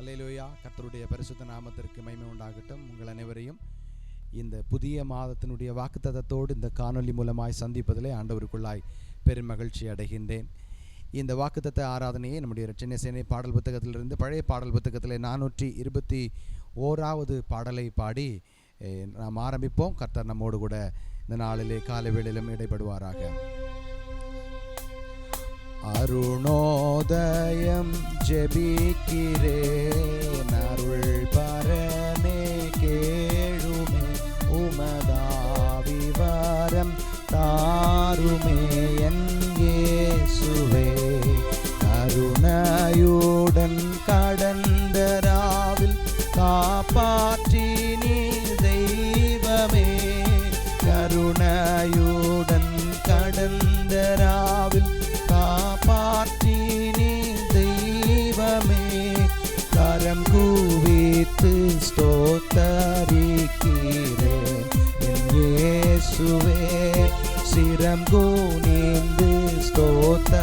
அல்லையிலோயா கர்த்தருடைய பரிசுத்த நாமத்திற்கு மைமை உண்டாகட்டும். உங்கள் அனைவரையும் இந்த புதிய மாதத்தினுடைய வாக்குத்தத்தோடு இந்த காணொலி மூலமாய் சந்திப்பதிலே ஆண்டவருக்குள்ளாய் பெரும் மகிழ்ச்சி அடைகின்றேன். இந்த வாக்குத்தத்த ஆராதனையை நம்முடைய ரச்சனை சேனை பாடல் புத்தகத்திலிருந்து பழைய பாடல் புத்தகத்தில் நானூற்றி இருபத்தி ஓராவது பாடலை பாடி நாம் ஆரம்பிப்போம். கர்த்தர் நம்மோடு கூட இந்த நாளிலே காலை வேளையிலும் இடைப்படுவாராக அருணோதயம் ஜெபிக்கிறேன் அருள் பரனே கேழுமே உமதாவிவரம் தாருமே. இயேசுவே சிரம் கூனிந்து ஸ்தோத்தரிக்கிறேன்.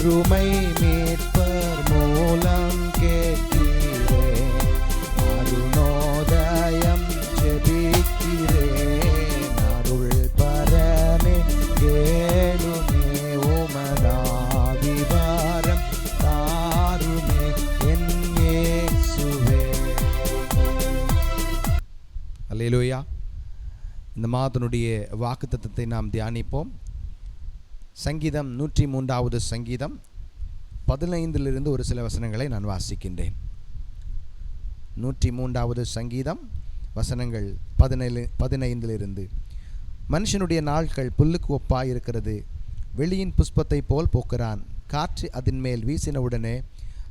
அருமை மீட்பர் மூலம் கேட்கிறேன். அருணோதயம் செபிக்கிறேன் அருள் பரமே கேளுமே உமதாவிவாரம் தாருமே என் இயேசுவே. அல்லேலூயா. இந்த மாதனுடைய வாக்குத்தத்தத்தை நாம் தியானிப்போம். சங்கீதம் நூற்றி மூன்றாவது சங்கீதம். பதினைந்திலிருந்து ஒரு சில வசனங்களை நான் வாசிக்கின்றேன். நூற்றி மூன்றாவது சங்கீதம் வசனங்கள் பதினேழு பதினைந்திலிருந்து. மனுஷனுடைய நாட்கள் புல்லுக்கு ஒப்பாயிருக்கிறது. வெளியின் புஷ்பத்தை போல் போக்குறான். காற்று அதன் மேல் வீசினவுடனே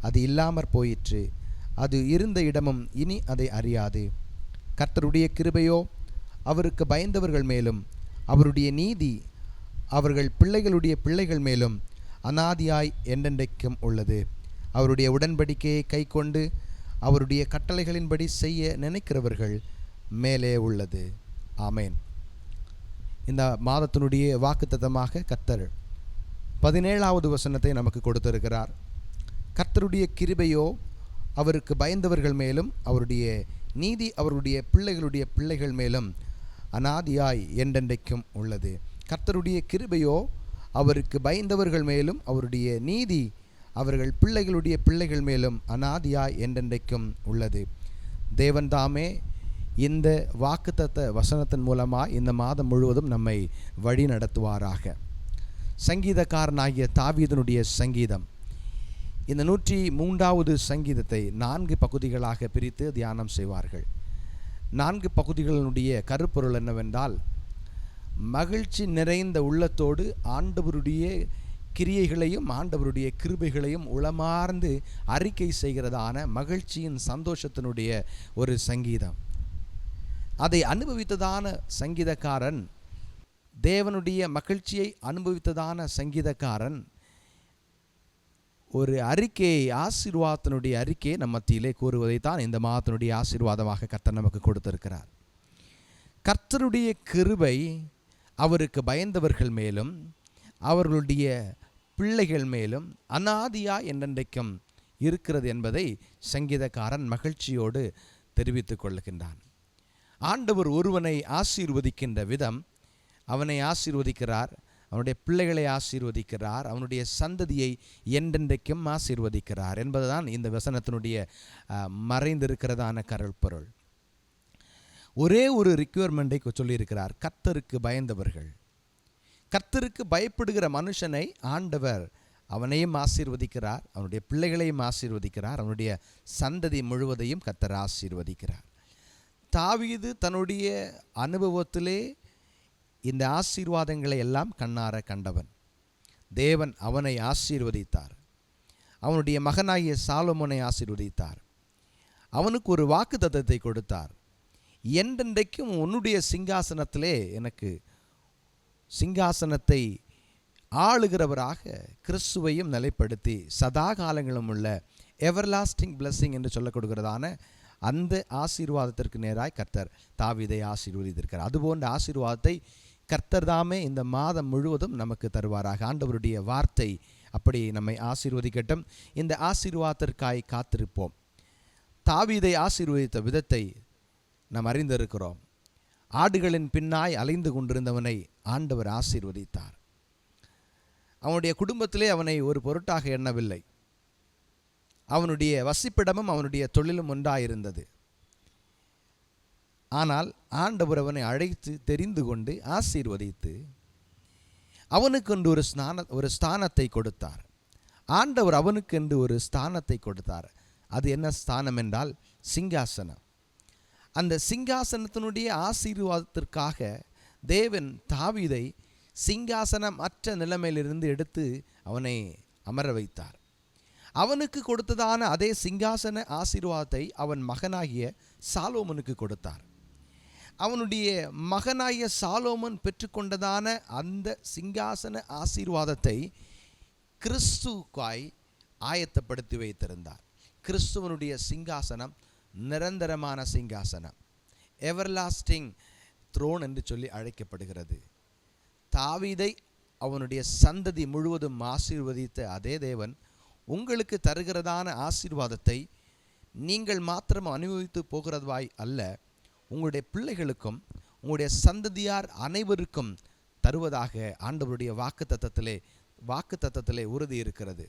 அது இல்லாமற் போயிற்று. அது இருந்த இடமும் இனி அதை அறியாது. கர்த்தருடைய கிருபையோ அவருக்கு பயந்தவர்கள் மேலும் அவருடைய நீதி அவர்கள் பிள்ளைகளுடைய பிள்ளைகள் மேலும் அனாதியாய் என்றென்றைக்கும் உள்ளது. அவருடைய உடன்படிக்கையை கைக்கொண்டு அவருடைய கட்டளைகளின்படி செய்ய நினைக்கிறவர்கள் மேலே உள்ளது. ஆமேன். இந்த மாதத்தினுடைய வாக்குத்தத்தமாக கத்தர் பதினேழாவது வசனத்தை நமக்கு கொடுத்திருக்கிறார். கர்த்தருடைய கிருபையோ அவருக்கு பயந்தவர்கள் மேலும் அவருடைய நீதி அவருடைய பிள்ளைகளுடைய பிள்ளைகள் மேலும் அனாதியாய் என்றென்றைக்கும் உள்ளது. கர்த்தருடைய கிருபையோ அவருக்கு பயந்தவர்கள் மேலும் அவருடைய நீதி அவர்கள் பிள்ளைகளுடைய பிள்ளைகள் மேலும் அனாதியாய் என்றென்றைக்கும் உள்ளது. தேவன் தாமே இந்த வாக்குத்தத்த வசனத்தின் மூலமாக இந்த மாதம் முழுவதும் நம்மை வழி நடத்துவாராக. சங்கீதக்காரனாகிய தாவீதனுடைய சங்கீதம். இந்த நூற்றி மூன்றாவது சங்கீதத்தை நான்கு பகுதிகளாக பிரித்து தியானம் செய்வார்கள். நான்கு பகுதிகளினுடைய கருப்பொருள் என்னவென்றால் மகிழ்ச்சி நிறைந்த உள்ளத்தோடு ஆண்டவருடைய கிரியைகளையும் ஆண்டவருடைய கிருபைகளையும் உளமார்ந்து அறிக்கை செய்கிறதான மகிழ்ச்சியின் சந்தோஷத்தினுடைய ஒரு சங்கீதம். அதை அனுபவித்ததான சங்கீதக்காரன் தேவனுடைய மகிழ்ச்சியை அனுபவித்ததான சங்கீதக்காரன் ஒரு அறிக்கையை ஆசீர்வாதத்தினுடைய அறிக்கையை நம் மத்தியிலே கூறுவதை தான் இந்த மாதத்தினுடைய ஆசீர்வாதமாக கர்த்தர் நமக்கு கொடுத்திருக்கிறார். கர்த்தருடைய கிருபை அவருக்கு பயந்தவர்கள் மேலும் அவர்களுடைய பிள்ளைகள் மேலும் அனாதியா என்றென்றைக்கும் இருக்கிறது என்பதை சங்கீதக்காரன் மகிழ்ச்சியோடு தெரிவித்துக் கொள்கின்றான். ஆண்டவர் ஒருவனை ஆசீர்வதிக்கின்ற விதம் அவனை ஆசீர்வதிக்கிறார் அவனுடைய பிள்ளைகளை ஆசீர்வதிக்கிறார் அவனுடைய சந்ததியை என்றென்றைக்கும் ஆசீர்வதிக்கிறார் என்பதுதான் இந்த வசனத்தினுடைய மறைந்திருக்கிறதான கருள் பொருள். ஒரே ஒரு ரிக்குவயர்மெண்ட்டை சொல்லியிருக்கிறார். கர்த்தருக்கு பயந்தவர்கள். கர்த்தருக்கு பயப்படுகிற மனுஷனை ஆண்டவர் அவனையும் ஆசீர்வதிக்கிறார் அவனுடைய பிள்ளைகளையும் ஆசீர்வதிக்கிறார் அவனுடைய சந்ததி முழுவதையும் கர்த்தர் ஆசீர்வதிக்கிறார். தாவீது தன்னுடைய அனுபவத்திலே இந்த ஆசீர்வாதங்களை எல்லாம் கண்ணார கண்டவன். தேவன் அவனை ஆசீர்வதித்தார். அவனுடைய மகனாகிய சாலமோனை ஆசீர்வதித்தார். அவனுக்கு ஒரு வாக்கு கொடுத்தார். என்றென்றைக்கும் உன்னுடைய சிங்காசனத்திலே எனக்கு சிங்காசனத்தை ஆளுகிறவராக கிறிஸ்துவையும் நிலைப்படுத்தி சதா காலங்களும் உள்ள எவர்லாஸ்டிங் பிளஸ்ஸிங் என்று சொல்லப்படுகிறதான அந்த ஆசீர்வாதத்திற்கு நேராய் கர்த்தர் தாவீதை ஆசீர்வதித்திருக்கிறார். அதுபோன்ற ஆசீர்வாதத்தை கர்த்தர் தாமே இந்த மாதம் முழுவதும் நமக்கு தருவாராக. ஆண்டவருடைய வார்த்தை அப்படி நம்மை ஆசீர்வதிக்கட்டும். இந்த ஆசீர்வாதத்திற்காய் காத்திருப்போம். தாவீதை ஆசீர்வதித்த விதத்தை நாம் அறிந்திருக்கிறோம். ஆடுகளின் பின்னாய் அலைந்து கொண்டிருந்தவனை ஆண்டவர் ஆசீர்வதித்தார். அவனுடைய குடும்பத்திலே அவனை ஒரு பொருட்டாக எண்ணவில்லை. அவனுடைய வசிப்பிடமும் அவனுடைய தொழிலும் ஒன்றாயிருந்தது. ஆனால் ஆண்டவர் அவனை அழைத்து தெரிந்து கொண்டு ஆசீர்வதித்து அவனுக்கென்று ஒரு ஸ்நான ஒரு ஸ்தானத்தை கொடுத்தார். ஆண்டவர் அவனுக்கென்று ஒரு ஸ்தானத்தை கொடுத்தார். அது என்ன ஸ்தானம் என்றால் சிங்காசனம். அந்த சிங்காசனத்தினுடைய ஆசீர்வாதத்திற்காக தேவன் தாவீதை சிங்காசனம் அற்ற நிலைமையிலிருந்து எடுத்து அவனை அமர வைத்தார். அவனுக்கு கொடுத்ததான அதே சிங்காசன ஆசீர்வாதத்தை அவன் மகனாகிய சாலோமனுக்கு கொடுத்தார். அவனுடைய மகனாகிய சாலோமன் பெற்றுக்கொண்டதான அந்த சிங்காசன ஆசீர்வாதத்தை கிறிஸ்துக்காய் ஆயத்தப்படுத்தி வைத்திருந்தார். கிறிஸ்துவனுடைய சிங்காசனம் நிரந்தரமான சிங்காசனம். எவர்லாஸ்டிங் த்ரோன் என்று சொல்லி அழைக்கப்படுகிறது. தாவீதை அவனுடைய சந்ததி முழுவதும் ஆசீர்வதித்த அதே தேவன் உங்களுக்கு தருகிறதான ஆசீர்வாதத்தை நீங்கள் மாத்திரம் அனுபவித்து போகிறதுவாய் அல்ல உங்களுடைய பிள்ளைகளுக்கும் உங்களுடைய சந்ததியார் அனைவருக்கும் தருவதாக ஆண்டவருடைய வாக்கு தத்தத்திலே வாக்கு தத்தத்திலே உறுதி இருக்கிறது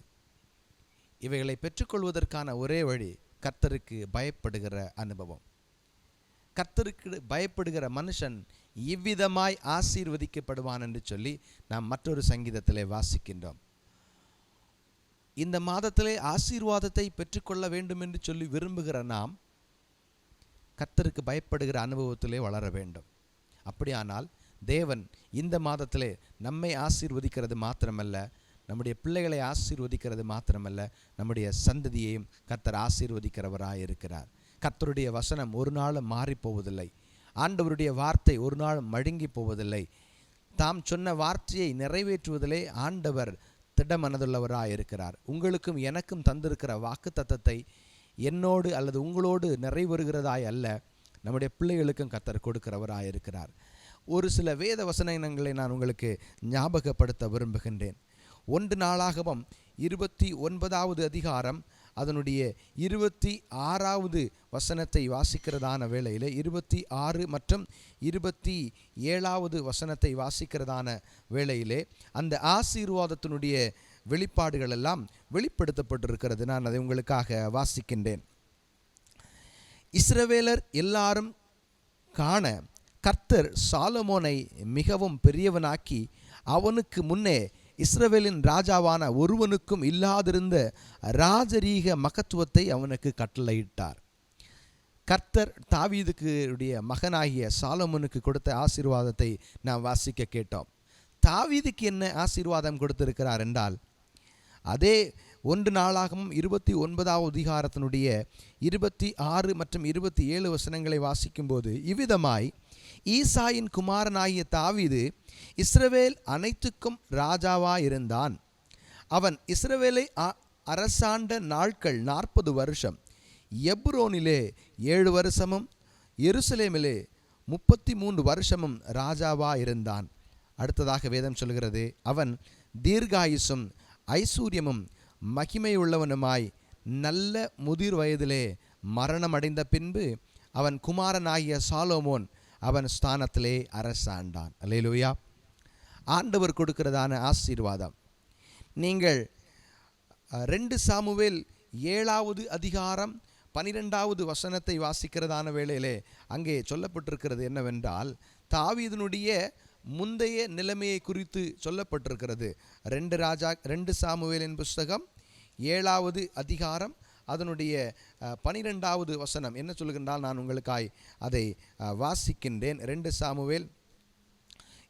இவைகளை பெற்றுக்கொள்வதற்கான ஒரே வழி கர்த்தருக்கு பயப்படுகிற அனுபவம். கர்த்தருக்கு பயப்படுகிற மனுஷன் இவ்விதமாய் ஆசீர்வதிக்கப்படுவான் என்று சொல்லி நாம் மற்றொரு சங்கீதத்திலே வாசிக்கின்றோம். இந்த மாதத்திலே ஆசீர்வாதத்தை பெற்றுக்கொள்ள வேண்டும் என்று சொல்லி விரும்புகிற நாம் கர்த்தருக்கு பயப்படுகிற அனுபவத்திலே வளர வேண்டும். அப்படியானால் தேவன் இந்த மாதத்திலே நம்மை ஆசீர்வதிக்கிறது மாத்திரமல்ல நம்முடைய பிள்ளைகளை ஆசீர்வதிக்கிறது மாத்திரமல்ல நம்முடைய சந்ததியையும் கர்த்தர் ஆசீர்வதிக்கிறவராக இருக்கிறார் கர்த்தருடைய வசனம் ஒரு நாளும் மாறிப் போவதில்லை ஆண்டவருடைய வார்த்தை ஒரு நாளும் மழுங்கி போவதில்லை தாம் சொன்ன வார்த்தையை நிறைவேற்றுவதிலே ஆண்டவர் திடமனதுள்ளவராக இருக்கிறார் உங்களுக்கும் எனக்கும் தந்திருக்கிற வாக்கு தத்தத்தை என்னோடு அல்லது உங்களோடு நிறைவேறுகிறதாய் அல்ல நம்முடைய பிள்ளைகளுக்கும் கத்தர் கொடுக்கிறவராக இருக்கிறார் ஒரு சில வேத வசனங்களை நான் உங்களுக்கு ஞாபகப்படுத்த விரும்புகின்றேன். ஒன்று நாளாகவும் இருபத்தி ஒன்பதாவது அதிகாரம் அதனுடைய இருபத்தி ஆறாவது வசனத்தை வாசிக்கிறதான வேளையில் இருபத்தி ஆறு மற்றும் இருபத்தி ஏழாவது வசனத்தை வாசிக்கிறதான வேளையிலே அந்த ஆசீர்வாதத்தினுடைய வெளிப்பாடுகள் எல்லாம் வெளிப்படுத்தப்பட்டிருக்கிறது. நான் அதை உங்களுக்காக வாசிக்கின்றேன். இஸ்ரவேலர் எல்லாரும் காண கர்த்தர் சாலமோனை மிகவும் பெரியவனாக்கி அவனுக்கு முன்னே இஸ்ரவேலின் ராஜாவான ஒருவனுக்கும் இல்லாதிருந்த ராஜரீக மகத்துவத்தை அவனுக்கு கட்டளையிட்டார். கர்த்தர் தாவீதுக்கு உடைய மகனாகிய சாலமனுக்கு கொடுத்த ஆசீர்வாதத்தை நாம் வாசிக்க கேட்டோம். தாவீதுக்கு என்ன ஆசீர்வாதம் கொடுத்திருக்கிறார் என்றால் அதே ஒன்று நாளாகவும் இருபத்தி ஒன்பதாவது அதிகாரத்தினுடைய இருபத்தி ஆறு மற்றும் இருபத்தி ஏழு வசனங்களை வாசிக்கும்போது இவ்விதமாய் ஈசாயின் குமாரனாகிய தாவிது இஸ்ரவேல் அனைத்துக்கும் ராஜாவாயிருந்தான். அவன் இஸ்ரவேலை அரசாண்ட நாட்கள் நாற்பது வருஷம். எப்ரோனிலே ஏழு வருஷமும் எருசலேமிலே முப்பத்தி மூன்று வருஷமும் ராஜாவா இருந்தான் அடுத்ததாக வேதம் சொல்கிறது அவன் தீர்காயுசும் ஐஸ்வர்யமும் மகிமையுள்ளவனுமாய் நல்ல முதிர் வயதிலே மரணமடைந்த பின்பு அவன் குமாரனாகிய சாலோமோன் அவன் ஸ்தானத்திலே அரசாண்டான். அல்லேலூயா. ஆண்டவர் கொடுக்கிறதான ஆசீர்வாதம். நீங்கள் ரெண்டு சாமுவேல் ஏழாவது அதிகாரம் பனிரெண்டாவது வசனத்தை வாசிக்கிறதான வேளையிலே அங்கே சொல்லப்பட்டிருக்கிறது என்னவென்றால் தாவீதனுடைய முந்தைய நிலைமையை குறித்து சொல்லப்பட்டிருக்கிறது. ரெண்டு ராஜா ரெண்டு சாமுவேலின் புஸ்தகம் ஏழாவது அதிகாரம் அதனுடைய பனிரெண்டாவது வசனம். என்ன சொல்லுகின்றால் நான் உங்களுக்காய் அதை வாசிக்கின்றேன். ரெண்டு சாமுவேல்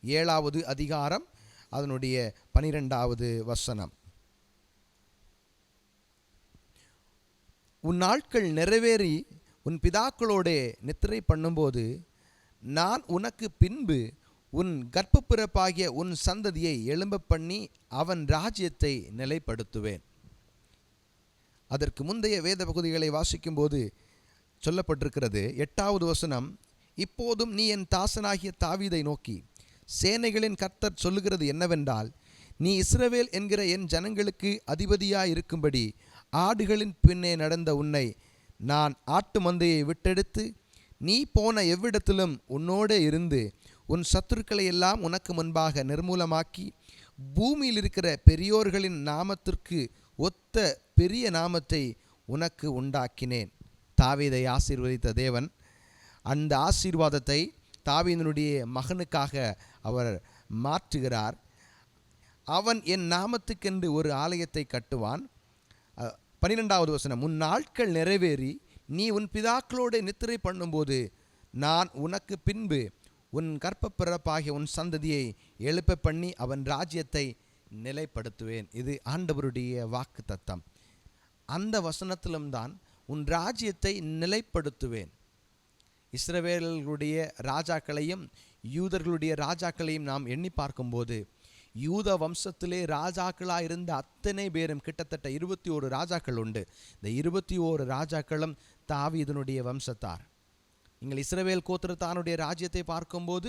ஏழாவது அதிகாரம் அதனுடைய பனிரெண்டாவது வசனம். உன் நாட்கள் நிறைவேறி உன் பிதாக்களோடே நித்திரை பண்ணும்போது நான் உனக்கு பின்பு உன் கர்ப்பப்பிறப்பாகிய உன் சந்ததியை எழும்ப பண்ணி அவன் ராஜ்யத்தை நிலைப்படுத்துவேன். அதற்கு முந்தைய வேத பகுதிகளை வாசிக்கும்போது சொல்லப்பட்டிருக்கிறது எட்டாவது வசனம் இப்போதும் நீ என் தாசனாகிய தாவீதை நோக்கி சேனைகளின் கர்த்தர் சொல்லுகிறது என்னவென்றால் நீ இஸ்ரவேல் என்கிற என் ஜனங்களுக்கு அதிபதியாய் இருக்கும்படி ஆடுகளின் பின்னே நடந்த உன்னை நான் ஆட்டு மந்தையை விட்டெடுத்து நீ போன எவ்விடத்திலும் உன்னோடே இருந்து உன் சத்துருக்களை எல்லாம் உனக்கு முன்பாக நிர்மூலமாக்கி பூமியில் இருக்கிற பெரியோர்களின் நாமத்திற்கு ஒத்த பெரிய நாமத்தை உனக்கு உண்டாக்கினேன். தாவீதை ஆசீர்வதித்த தேவன் அந்த ஆசீர்வாதத்தை தாவீதனுடைய மகனுக்காக அவர் மாற்றுகிறார். அவன் என் நாமத்துக்கென்று ஒரு ஆலயத்தை கட்டுவான். பன்னிரெண்டாவது வசனம் உன் நாட்கள் நிறைவேறி நீ உன் பிதாக்களோடு நித்திரை பண்ணும்போது நான் உனக்கு பின்பு உன் கற்ப பிறப்பாகிய உன் சந்ததியை எழுப்ப பண்ணி அவன் ராஜ்யத்தை நிலைப்படுத்துவேன். இது ஆண்டவருடைய வாக்கு தத்தம் அந்த வசனத்திலும் தான் உன் ராஜ்யத்தை நிலைப்படுத்துவேன். இஸ்ரவேலர்களுடைய ராஜாக்களையும் யூதர்களுடைய ராஜாக்களையும் நாம் எண்ணி பார்க்கும்போது யூத வம்சத்திலே ராஜாக்களாக இருந்த அத்தனை பேரும் கிட்டத்தட்ட இருபத்தி ஓரு ராஜாக்கள் உண்டு. இந்த இருபத்தி ஓரு ராஜாக்களும் தாவி இதனுடைய வம்சத்தார். நீங்கள் இஸ்ரவேல் கோத்திரத்தானுடைய ராஜ்யத்தை பார்க்கும்போது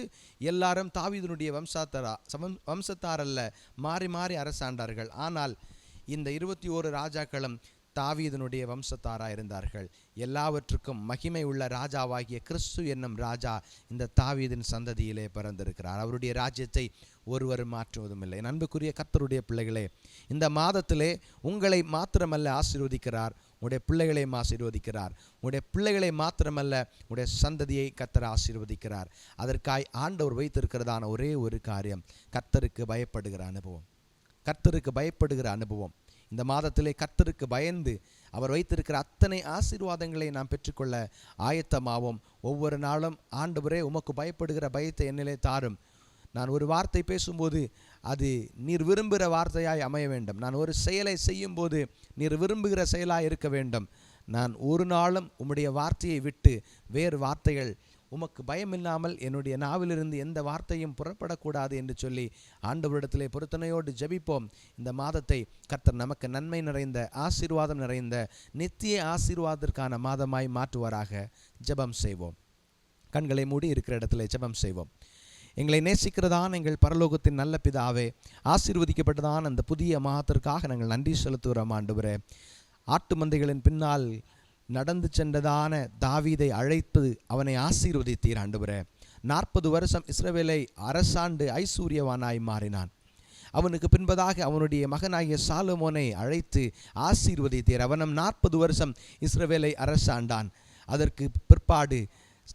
எல்லாரும் தாவீதனுடைய வம்சத்தாரா சமம் வம்சத்தாரல்ல மாறி மாறி அரசாண்டார்கள். ஆனால் இந்த இருபத்தி ஓரு ராஜாக்களும் தாவீதனுடைய வம்சத்தாராக இருந்தார்கள். எல்லாவற்றுக்கும் மகிமை உள்ள ராஜாவாகிய கிறிஸ்து என்னும் ராஜா இந்த தாவீதின் சந்ததியிலே பிறந்திருக்கிறார். அவருடைய ராஜ்யத்தை ஒருவர் மாற்றுவதும் இல்லை நண்புக்குரிய கத்தருடைய பிள்ளைகளே இந்த மாதத்திலே உங்களை மாத்திரமல்ல ஆசீர்வதிக்கிறார். உங்களுடைய பிள்ளைகளையும் ஆசீர்வதிக்கிறார். உங்களுடைய பிள்ளைகளை மாத்திரமல்ல உங்களுடைய சந்ததியை கத்தர் ஆசீர்வதிக்கிறார். அதற்காய் ஆண்டவர் வைத்திருக்கிறதான ஒரே ஒரு காரியம் கர்த்தருக்கு பயப்படுகிற அனுபவம். கர்த்தருக்கு பயப்படுகிற அனுபவம். இந்த மாதத்திலே கர்த்தருக்கு பயந்து அவர் வைத்திருக்கிற அத்தனை ஆசீர்வாதங்களை நாம் பெற்றுக்கொள்ள ஆயத்தமாவோம். ஒவ்வொரு நாளும் ஆண்டவரே உமக்கு பயப்படுகிற பயத்தை என்னிலே தாரும். நான் ஒரு வார்த்தை பேசும்போது அது நீர் விரும்புகிற வார்த்தையாய் அமைய வேண்டும். நான் ஒரு செயலை செய்யும்போது நீர் விரும்புகிற செயலாய் இருக்க வேண்டும். நான் ஒரு நாளும் உம்முடைய வார்த்தையை விட்டு வேறு வார்த்தைகள் உமக்கு பயமில்லாமல் என்னுடைய நாவிலிருந்து எந்த வார்த்தையும் புறப்படக்கூடாது என்று சொல்லி ஆண்டவரிடத்திலே பொருத்தனையோடு ஜெபிப்போம். இந்த மாதத்தை கர்த்தர் நமக்கு நன்மை நிறைந்த ஆசீர்வாதம் நிறைந்த நித்திய ஆசீர்வாதத்திற்கான மாதமாய் மாற்றுவாராக. ஜெபம் செய்வோம். கண்களை மூடி இருக்கிற இடத்துல ஜெபம் செய்வோம். எங்களை நேசிக்கிறதான் எங்கள் பரலோகத்தின் நல்ல பிதாவே ஆசீர்வதிக்கப்பட்டதான் அந்த புதிய மாதத்திற்காக நாங்கள் நன்றி செலுத்துகிறோம் ஆண்டுவரே. ஆட்டு மந்தைகளின் பின்னால் நடந்து சென்றதான தாவீதை அழைத்து அவனை ஆசீர்வதித்தீர் ஆண்டுவரே. நாற்பது வருஷம் இஸ்ரவேலை அரசாண்டு ஐஸ்வர்யவானாய் மாறினான். அவனுக்கு பின்பதாக அவனுடைய மகனாகிய சாலுமோனை அழைத்து ஆசீர்வதித்தீர். அவனும் நாற்பது வருஷம் இஸ்ரவேலை அரசாண்டான். அதற்கு பிற்பாடு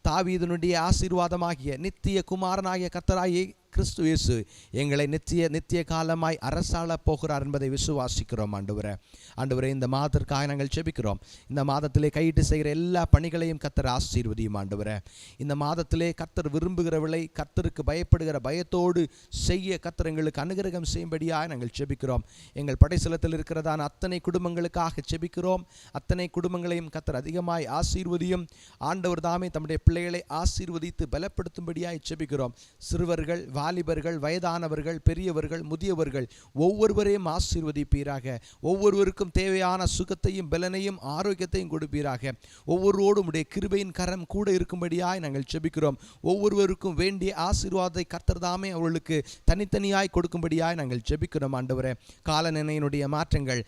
தாவீதனுடைய ஆசீர்வாதமாகிய நித்திய குமாரனாகிய கத்தராகிய கிறிஸ்து இயேசு எங்களை நித்திய நித்திய காலமாய் அரசாள போகிறார் என்பதை விசுவாசிக்கிறோம் ஆண்டவரை. ஆண்டவரே இந்த மாதத்திற்காக நாங்கள் செபிக்கிறோம் இந்த மாதத்திலே கையிட்டு செய்கிற எல்லா பணிகளையும் கத்தர் ஆசீர்வதியும் ஆண்டவரே. இந்த மாதத்திலே கத்தர் விரும்புகிறவளை கத்தருக்கு பயப்படுகிற பயத்தோடு செய்ய கத்தர் எங்களுக்கு அனுகிரகம் செய்யும்படியாக நாங்கள் செபிக்கிறோம் எங்கள் படைசலத்தில் இருக்கிறதான அத்தனை குடும்பங்களுக்காக செபிக்கிறோம் அத்தனை குடும்பங்களையும் கத்தர் அதிகமாய் ஆசீர்வதியும் ஆண்டவர் தாமே தம்முடைய பிள்ளைகளை ஆசீர்வதித்து பலப்படுத்தும்படியாய் செபிக்கிறோம் சிறுவர்கள் வாலிபர்கள் வயதானவர்கள் பெரியவர்கள் முதியவர்கள் ஒவ்வொருவரையும் ஆசீர்வதிப்பீராக. ஒவ்வொருவருக்கும் தேவையான சுகத்தையும் பலனையும் ஆரோக்கியத்தையும் கொடுப்பீராக. ஒவ்வொருவரோடும் உடைய கிருபையின் கரம் கூட இருக்கும்படியாய் நாங்கள் செபிக்கிறோம் ஒவ்வொருவருக்கும் வேண்டிய ஆசீர்வாதத்தை கர்த்தர்தாமே அவர்களுக்கு தனித்தனியாய் கொடுக்கும்படியாய் நாங்கள் ஜெபிக்கிறோம் ஆண்டவரே. காலநிலையினுடைய மாற்றங்கள்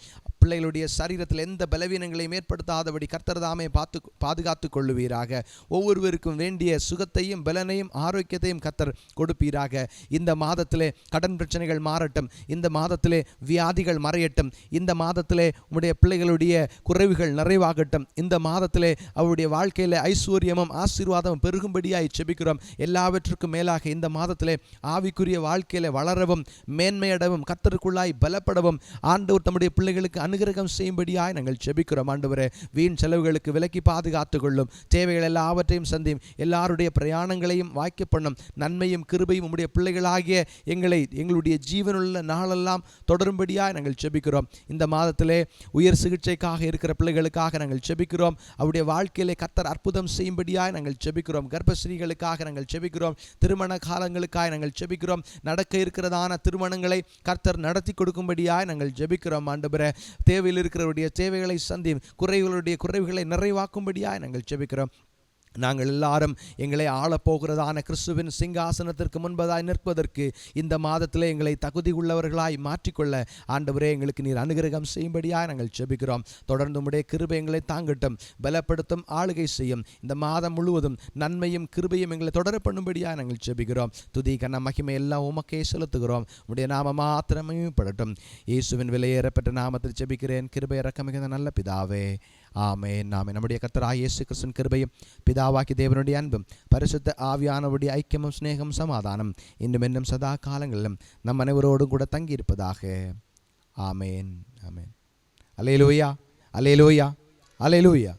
பிள்ளைகளுடைய சரீரத்தில் எந்த பலவீனங்களையும் ஏற்படுத்தாதபடி கர்த்தர்தாமே பார்த்து பாதுகாத்து கொள்ளுவீராக. ஒவ்வொருவருக்கும் வேண்டிய சுகத்தையும் பலனையும் ஆரோக்கியத்தையும் கர்த்தர் கொடுப்பீராக. இந்த மாதத்திலே கடன் பிரச்சனைகள் மாறட்டும் இந்த மாதத்திலே வியாதிகள் மறையட்டும் இந்த மாதத்திலே உங்களுடைய பிள்ளைகளுடைய குறைவுகள் நிறைவாகட்டும் இந்த மாதத்திலே அவருடைய வாழ்க்கையில் ஐஸ்வர்யமும் ஆசீர்வாதமும் பெருகும்படியாய் செபிக்கிறோம். எல்லாவற்றுக்கும் மேலாக இந்த மாதத்திலே ஆவிக்குரிய வாழ்க்கையில் வளரவும் மேன்மையடவும் கத்தருக்குள்ளாய் பலப்படவும் ஆண்டவர் தம்முடைய பிள்ளைகளுக்கு அனுகிரகம் செய்யும்படியாய் நாங்கள் செபிக்கிறோம். ஆண்டவரே வீண் செலவுகளுக்கு விலக்கி பாதுகாத்து கொள்ளும் தேவைகள் எல்லாவற்றையும் சந்தியும். எல்லாருடைய பிரயாணங்களையும் வாய்க்க பண்ணும் நன்மையும் கிருபையும் உம்முடைய பிள்ளைகளாகிய எங்களை எங்களுடைய ஜீவனுள்ள நாளெல்லாம் தொடரும்படியாய் நாங்கள் செபிக்கிறோம் இந்த மாதத்திலே உயர் சிகிச்சைக்காக இருக்கிற பிள்ளைகளுக்காக நாங்கள் செபிக்கிறோம் அவருடைய வாழ்க்கையிலே கர்த்தர் அற்புதம் செய்யும்படியாய் நாங்கள் செபிக்கிறோம் கர்ப்பஸ்ரீகளுக்காக நாங்கள் செபிக்கிறோம் திருமண காலங்களுக்காக நாங்கள் செபிக்கிறோம் நடக்க இருக்கிறதான திருமணங்களை கர்த்தர் நடத்தி கொடுக்கும்படியாய் நாங்கள் ஜெபிக்கிறோம். ஆண்டவரே தேவையில் இருக்கிறவருடைய தேவைகளை சந்தி குறைகளுடைய குறைவுகளை நிறைவாக்கும்படியாக நாங்கள் ஜெபிக்கிறோம். நாங்கள் எல்லாரும் எங்களை ஆளப்போகிறதான கிறிஸ்துவின் சிங்காசனத்திற்கு முன்பதாய் நிற்பதற்கு இந்த மாதத்தில் எங்களை தகுதி உள்ளவர்களாய் மாற்றிக்கொள்ள ஆண்டவரே எங்களுக்கு நீர் அனுகிரகம் செய்யும்படியாக நாங்கள் செபிக்கிறோம் தொடர்ந்து உடைய கிருபை எங்களை தாங்கட்டும். பலப்படுத்தும் ஆளுகை செய்யும். இந்த மாதம் முழுவதும் நன்மையும் கிருபையும் எங்களை தொடர பண்ணும்படியாக நாங்கள் செபிக்கிறோம் துதி கண்ண மகிமை எல்லாம் உமக்கே செலுத்துகிறோம். உடைய நாம மாத்திரமே படட்டும். இயேசுவின் விலையேறப்பட்ட நாமத்தில் செபிக்கிறேன் கிருபை இறக்கமிகுந்த நல்ல பிதாவே. ஆமென் நாமே நம்முடைய கர்த்தராகிய இயேசு கிறிஸ்துவின் கிருபையும் பிதாவாக்கி தேவனுடைய அன்பும் பரிசுத்த ஆவியானவருடைய ஐக்கியமும் சிநேகம் சமாதானம் இன்னும் இன்னும் சதா காலங்களிலும் நம் அனைவரோடும் கூட தங்கியிருப்பதாக. Amen amen. Alleluia alleluia alleluia